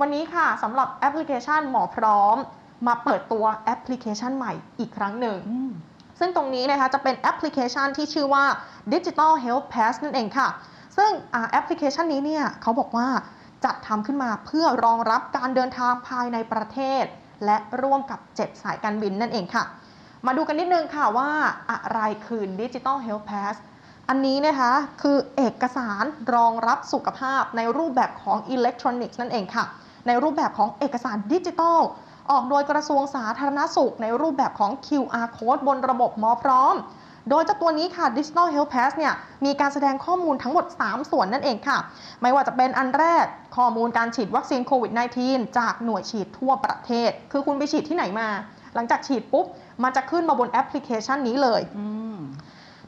วันนี้ค่ะสำหรับแอปพลิเคชันหมอพร้อม มาเปิดตัวแอปพลิเคชันใหม่อีกครั้งหนึ่งอืมซึ่งตรงนี้นะคะจะเป็นแอปพลิเคชันที่ชื่อว่า Digital Health Pass นั่นเองค่ะ ซึ่งอ่าแอปพลิเคชันนี้เนี่ยเขาบอกว่าจัดทำขึ้นมาเพื่อรองรับการเดินทางภายในประเทศ และร่วมกับ 7 สายการบินนั่นเองค่ะ มาดูกันนิดนึงค่ะว่าอะไรคือ Digital Health Pass อันนี้นะคะคือเอกสารรองรับสุขภาพในรูปแบบของอิเล็กทรอนิกส์นั่นเองค่ะ ในรูปแบบของเอกสารดิจิทัล ออกโดยกระทรวงสาธารณสุข ในรูปแบบของ QR code บนระบบหมอพร้อม โดยเจ้าตัวนี้ค่ะ Digital Health Pass เนี่ยมีการแสดงข้อมูลทั้งหมด 3 ส่วนนั่นเองค่ะ ไม่ว่าจะเป็นอันแรกข้อมูลการฉีดวัคซีนโควิด -19 จากหน่วยฉีดทั่วประเทศ คือคุณไปฉีดที่ไหนมา หลังจากฉีดปุ๊บ มันจะขึ้นมาบนแอปพลิเคชันนี้เลยอืม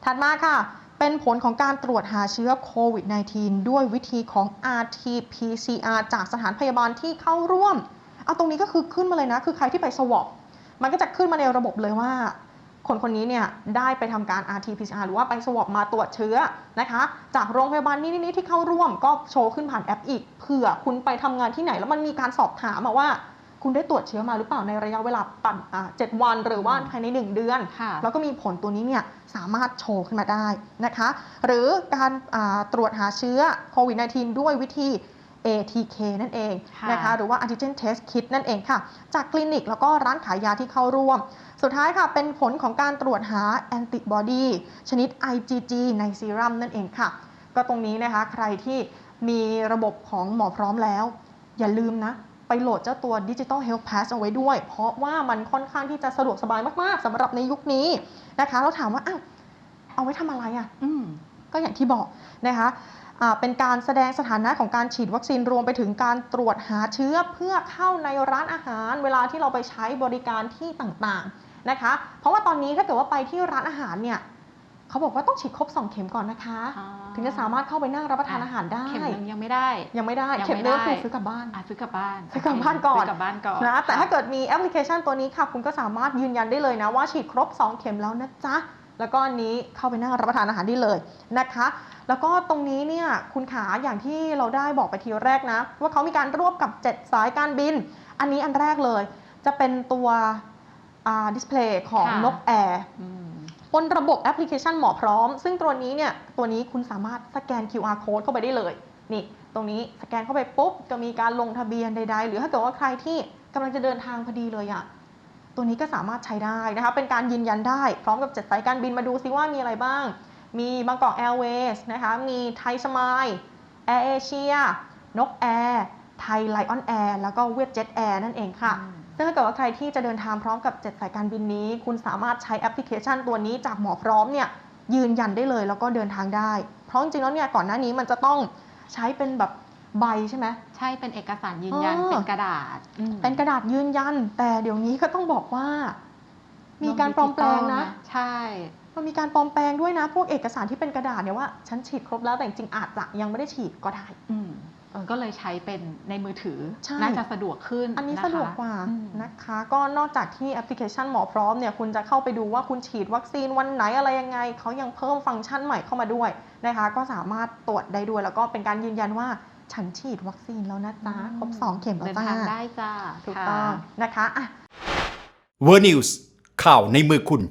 ถัดมาค่ะ เป็นผลของการตรวจหาเชื้อโควิด -19 ด้วยวิธีของ RT-PCR จากสถานพยาบาลที่เข้าร่วม เอาตรงนี้ก็คือขึ้นมาเลยนะ คือใครที่ไปสวอปมันก็จะขึ้นมาในระบบเลยว่า คนคนนี้เนี่ยได้ไปทำการ RT-PCR หรือว่าไปสวอปมาตรวจเชื้อนะคะ จากโรงพยาบาลนี้นี้ที่เข้าร่วม ก็โชว์ขึ้นผ่านแอปอีก เผื่อคุณไปทำงานที่ไหน แล้วมันมีการสอบถามมาว่า คุณได้ตรวจเชื้อมาหรือเปล่าในระยะเวลาปันอ่าเจ็ดวัน หรือว่าภายในหนึ่งเดือนค่ะแล้วก็มีผลตัวนี้เนี่ยสามารถโชว์ขึ้นมาได้นะคะ หรือการอ่าตรวจหาเชื้อโควิด -19 ด้วยวิธี ATK นั่นเองค่ะนะคะหรือว่า Antigen Test Kit นั่นเองค่ะ จากคลินิกแล้วก็ร้านขายยาที่เข้าร่วม สุดท้ายค่ะ เป็นผลของการตรวจหาแอนติบอดีชนิด IgG ในซีรัมนั่นเองค่ะ ก็ตรงนี้นะคะใครที่มีระบบของหมอพร้อมแล้ว อย่าลืมนะ ไปโหลดเจ้าตัว Digital Health Pass เอาไว้ด้วย เพราะว่ามันค่อนข้างที่จะสะดวกสบายมาก ๆสำหรับในยุคนี้นะคะ เราถามว่าอ้าวเอาไว้ทำอะไรอะ่ะอืมก็อย่างที่บอกนะคะเป็นการแสดงสถานะของการฉีดวัคซีนรวมไปถึงการตรวจหาเชื้อเพื่อเข้าในร้านอาหาร เวลาที่เราไปใช้บริการที่ต่างๆนะคะ เพราะว่าตอนนี้ถ้าเกิดว่าไปที่ร้านอาหารเนี่ย เขาบอกว่าต้องฉีดครบ 2 เข็มก่อนนะคะอ๋อถึงจะสามารถเข้าไปนั่งรับประทานอาหารได้ เข็มหนึงยังไม่ได้ ยังไม่ได้ยังเข็มไม่เดียวได้คือซื้อกลับบ้านอะซื้อกลับบ้านซื้อกลับบ้านก่อนซื้อกลับบ้านก่อนนะ แต่ถ้าเกิดมีแอปพลิเคชันตัวนี้ค่ะ คุณก็สามารถยืนยันได้เลยนะว่าฉีดครบ 2 เข็มแล้วนะจ๊ะ แล้วก็อันนี้เข้าไปนั่งรับประทานอาหารได้เลยนะคะ แล้วก็ตรงนี้เนี่ยคุณขาอย่างที่เราได้บอกไปทีแรกนะ ว่าเขามีการรวบกับ 7 สายการบิน อันนี้อันแรกเลย จะเป็นตัวดิสเพลย์ของค่ะนกแอร์อืม บนระบบแอปพลิเคชันหมอพร้อม ซึ่งตัวนี้เนี่ยตัวนี้คุณสามารถสแกน QR code เข้าไปได้เลยนี่ตรงนี้สแกนเข้าไปปุ๊บจะมีการลงทะเบียนใด ๆ หรือถ้าเกิดว่าใครที่กำลังจะเดินทางพอดีเลยอะตัวนี้ก็สามารถใช้ได้นะคะเป็นการยืนยันได้พร้อมกับจ็ดสายการบินมาดูซิว่ามีอะไรบ้าง มีบางกอกแอร์เวย์นะคะมีไทยสมายแอร์เอเชียนกแอร์ไทยไลออนแอร์แล้วก็เวียดเจ็ตแอร์นั่นเองค่ะ ซึ่งถ้าเกิดว่าใครที่จะเดินทางพร้อมกับ 7 สายการบินนี้ คุณสามารถใช้แอปพลิเคชันตัวนี้จากหมอพร้อมเนี่ยยืนยันได้เลยแล้วก็เดินทางได้ เพราะจริงๆแล้วเนี่ยก่อนหน้านี้มันจะต้องใช้เป็นแบบใบใช่ไหมใช่เป็นเอกสารยืนยันอ๋อเป็นกระดาษอืมเป็นกระดาษยืนยัน แต่เดี๋ยวนี้ก็ต้องบอกว่า มีการปลอมแปลงนะ ใช่มันมีการปลอมแปลงด้วยนะ พวกเอกสารที่เป็นกระดาษเนี่ยว่า ฉันฉีดครบแล้วแต่จริงๆอาจจะยังไม่ได้ฉีดก็ได้อืม ก็เลยใช้เป็นในมือถือใช่น่าจะสะดวกขึ้น อันนี้คสะดวกกว่าอืมนะคะ ก็นอกจากที่แอปพลิเคชันหมอพร้อมเนี่ยคุณจะเข้าไปดูว่าคุณฉีดวัคซีนวันไหนอะไรยังไง เขายังเพิ่มฟังก์ชันใหม่เข้ามาด้วยนะคะ ก็สามารถตรวจได้ด้วย แล้วก็เป็นการยืนยันว่าฉันฉีดวัคซีนแล้วนะจ๊ะครบ 2 เข็มแล้วเดินจ้าทางได้จ้าถูกต้องนะคะอะเวอร์นิวส์ข่าวในมือคุณ